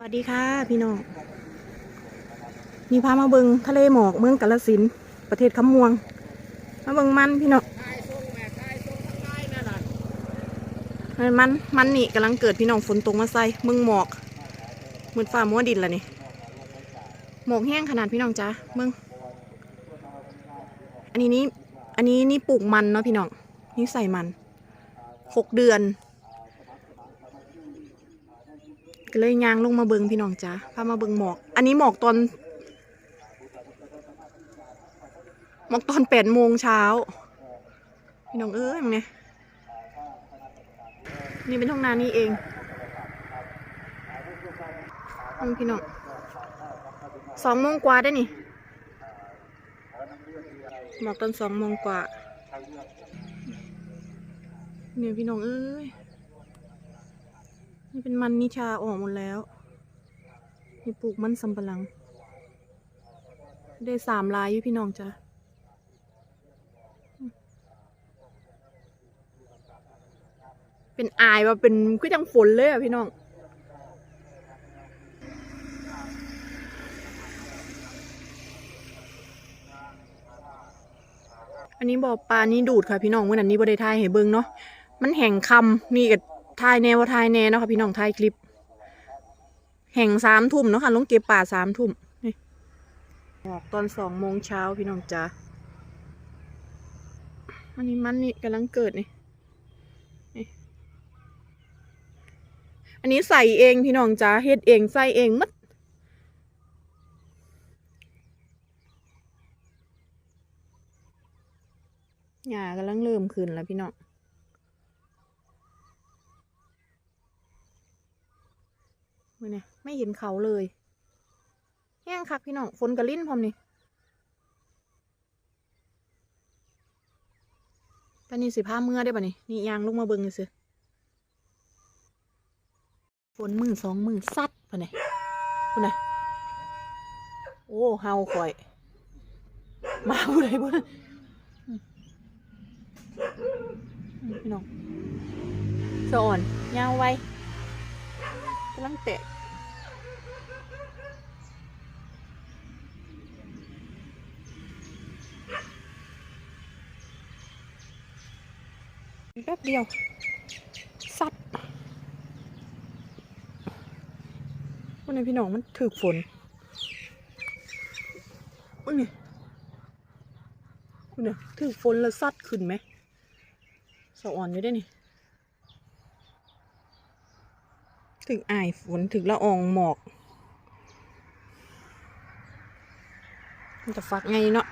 สวัสดีค่ะพี่น้องมีพามาเบิงทะเลหมอกเมืองกาลสินประเทศคำมวง มาเบิงมันพี่น้องมันมันนี่กำลังเกิดพี่น้องฝนตกมาใส่เมืองหมอกมืดฟ้ามัวดินละนี่หมอกแห้งขนาดพี่น้องจ้าเมืองอันนี้นี่อันนี้นี่ปลูกมันเนาะพี่น้องนี่ใส่มันหกเดือน ก็เลยยางลงมาเบิงพี่น้องจ้าพามาเบิงหมอก อันนี้หมอกตอน หมอกตอนแปดโมงเช้า พี่น้องเอ้ยมึงเนี่ยนี่เป็นท้องนานี่เองมึงพี่น้องสองโมงกว่าได้นี่หมอกตอนสองโมงกว่าเนี่ยพี่น้องเอ้ย นี่เป็นมันนิชาออกหมดแล้ว นี่ปลูกมันสำปะหลัง ได้สามลายอยู่พี่น้องจ้ะเป็นอายว่าเป็นคือจังฝนเลยอะพี่น้องอันนี้บ่อปลานี่ดูดค่ะพี่น้องเมื่อนั้นนี้บ่ได้ทายให้เบิ่งเนาะมันแห่งคำนี่กับ ทายแนวทายแนเนาะค่ะพี่น้องทายคลิป แห่งสามทุ่มเนาะค่ะลงเก็บป่าสามทุ่มนี่ออกตอนสองโมงเช้าพี่น้องจ้าอันนี้มันนี่กำลังเกิดนี่นี่อันนี้ใส่เองพี่น้องจ้าเฮ็ดเองใส่เองมัดหญ้ากำลังเริ่มขึ้นแล้วพี่น้อง มื่อนี่ไม่เห็นเขาเลยแห้งคักพี่น้องฝนกระลิ่นพร้อมนี่ตอนนี้สิผ้าเมื่อได้ป่ะนี่นี่ยางลงมาเบิ่งซื้อฝนมือสองมือซัดป่ะนี่ป่ะนี่โอ้เฮาข่อย มาผู้ใดบ่อืมอืมพี่น้องสะอ่อนยาวไว กำลังเตะแป๊บเดียวสัดวันนี้พี่น้องมันถือฝนวันนี้วันนี้ถือฝนแล้วสัดขึ้นไหมสะอ่อนอยู่ได้นี่ ถึงอายฝนถึงละอองหมอก มันจะฟักไงเนาะ